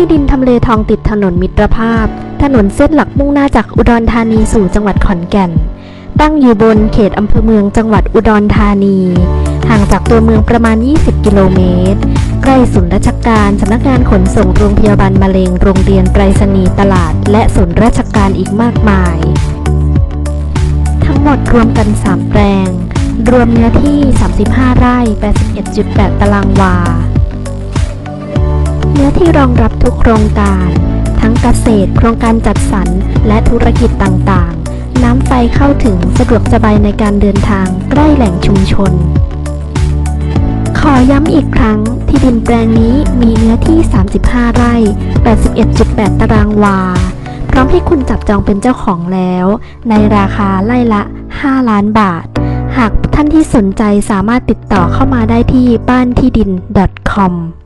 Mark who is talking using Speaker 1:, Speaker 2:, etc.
Speaker 1: ที่ดินทำเลทองติดถนนมิตรภาพ ถนนเส้นหลักมุ่งหน้าจากอุดรธานีสู่จังหวัดขอนแก่น ตั้งอยู่บนเขตอำเภอเมืองจังหวัดอุดรธานี ห่างจากตัวเมืองประมาณ 20 กิโลเมตร ใกล้ศูนย์ราชการสำนักงานขนส่งโรงพยาบาลมะเร็งโรงเรียนไปรษณีย์ตลาด และศูนย์ราชการอีกมากมาย ทั้งหมดรวมกัน 3 แปลง รวมเนื้อที่ 35 ไร่ 81.8 ตารางวา อที่รองรับทุกโครงการ ทั้งเกษตร โครงการจัดสรร และธุรกิจต่างๆ น้ำไฟเข้าถึงสะดวกสบายในการเดินทางใกล้แหล่งชุมชน ขอย้ำอีกครั้งที่ดินแปลงนี้มีเนื้อที่ 35 ไร่ 81.8 ตารางวา พร้อมให้คุณจับจองเป็นเจ้าของแล้ว ในราคาไร่ละ 5 ล้านบาท หากท่านที่สนใจสามารถติดต่อเข้ามาได้ที่บ้านที่ดิน .com